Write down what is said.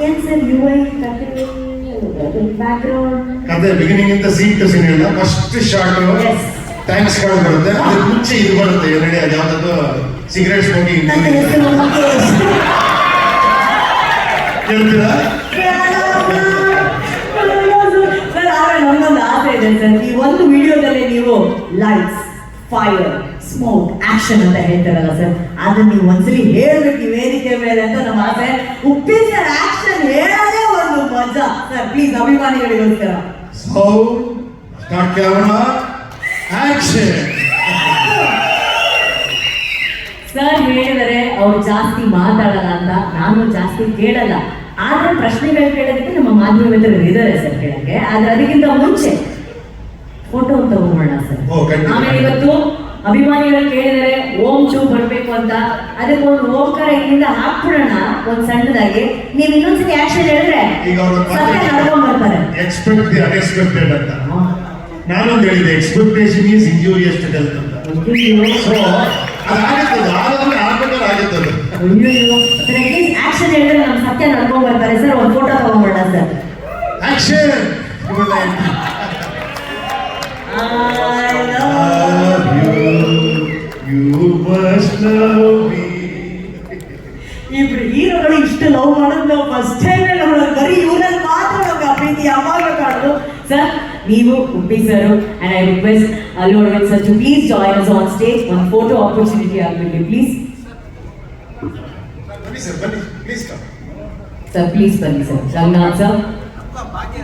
ಏನ್ sir I background ಕತೆ beginning ಇಂದ ಸೀನ್ ಟು ಸೀನ್ ಇಲ್ಲ ಫಸ್ಟ್ ಶಾರ್ಟ್. ಥ್ಯಾಂಕ್ಸ್ ಕಾರ್ಡ್ ಬರುತ್ತೆ ಅದಕ್ಕೆ ಮುಂಚೆ ಇದು ಬರುತ್ತೆ ಎರಡು ಅದು ಯಾವ್ದದು ಸಿಗರೇಟ್ ಸ್ಮೋಕಿಂಗ್ ಕೇಳ್ತೀರಾ ಈ ಒಂದು ವಿಡಿಯೋದಲ್ಲಿ ನೀವು ಲೈಟ್ಸ್ ಫೈರ್ ಸ್ಮೋಕ್ ಆಕ್ಷನ್ ಅಂತ ಹೇಳ್ತಾರಲ್ಲ ಸರ್ ಅದನ್ನ ನೀವು ಒಂದ್ಸಲಿ ಹೇಳ್ಬೇಕು ವೇದಿಕೆ ಮೇಲೆ ಅಂತ ನಮ್ಮ ಆಸೆ ಉಪ್ಪಿನ ಆಕ್ಷನ್ ಹೇಳೋದೇ ಒಂದು ಮಜಾ sir please ಅಭಿಮಾನಿಗಳಿಗೋಸ್ಕರ so start camera action sir ಹೇಳಿದರೆ ಅವ್ರು ಜಾಸ್ತಿ ಮಾತಾಡಲ್ಲ ಅಂತ ನಾನು ಜಾಸ್ತಿ ಕೇಳಲ್ಲ. ಆದ್ರೆ ಪ್ರಶ್ನೆಗಳು ಕೇಳೋದಕ್ಕೆ ನಮ್ಮ ಮಾಧ್ಯಮ ಮಿತ್ರರು ಇದ್ದಾರೆ ಸರ್ ಕೇಳಕ್ಕೆ. ಆದ್ರೆ ಅದಕ್ಕಿಂತ ಮುಂಚೆ ಫೋಟೋ ತಗೊಂಡೋಣ ಸರ್. ಆಮೇಲೆ ಇವತ್ತು ಅಭಿಮಾನಿಗಳು ಕೇಳಿದರೆ ಓಂ ಚೂ ಬರಬೇಕು ಅಂತ. ಅದಕ್ಕೆ ಒಂದು ಓಂಕಾರ ಇಲ್ಲಿಂದ ಹಾಕ್ಬಿಡೋಣ. ಒಂದ್ ಸಣ್ಣದಾಗಿ. ನೀವು ಇನ್ನೊಂದ್ಸತಿ ಆಕ್ಷನ್ ಹೇಳಿದ್ರೆ ಈಗ ನಡ್ಕೊಂಡ್ ಬರ್ತಾರೆ ಎಕ್ಸ್ಪೆಕ್ಟ್ ದಿ ಅನ್ಎಕ್ಸ್ಪೆಕ್ಟೆಡ್ ಅಂತ. ನಾನೊಂದು ಹೇಳಿದೆ expectation is injurious to health ಅಂತ. ಸೊ ಅದಾಗುತ್ತದೆ ಆದ್ರೆ ಆಗ್ಬೇಕಾದ್ರೆ ಆಗುತ್ತದೆ ಆಕ್ಷನ್ ಹೇಳಿದ್ರೆ ನಮ್ಮ ಸತ್ಯ ನಡ್ಕೊಂಡ್ ಬರ್ತಾರೆ ಸರ್ ಒಂದು ಇಬ್ರು ಹೀರೋಗಳು ಇಷ್ಟು ಲವ್ ಮಾಡೋದು ನಾವು ಫಸ್ಟ್ ಟೈಮ್ ನೋಡೋದು ಬರೀ ಇವ್ರಲ್ಲಿ ಮಾತ್ರ ನಮ್ಗೆ ಆ ಪ್ರೀತಿ ಯಾವಾಗ ಕಾಣೋದು ಸರ್ ನೀವು Uppi sir and I request Allu Aravind sir to please join us on stage ಒಂದು ಫೋಟೋ ಆಪರ್ಚುನಿಟಿ ಆಗಬೇಕು ಪ್ಲೀಸ್ ಸರ್ ಪ್ಲೀಸ್ ಬನ್ನಿ ಸರ್ ರಘುನಾಥ್ ಸರ್ ಭಾಗ್ಯ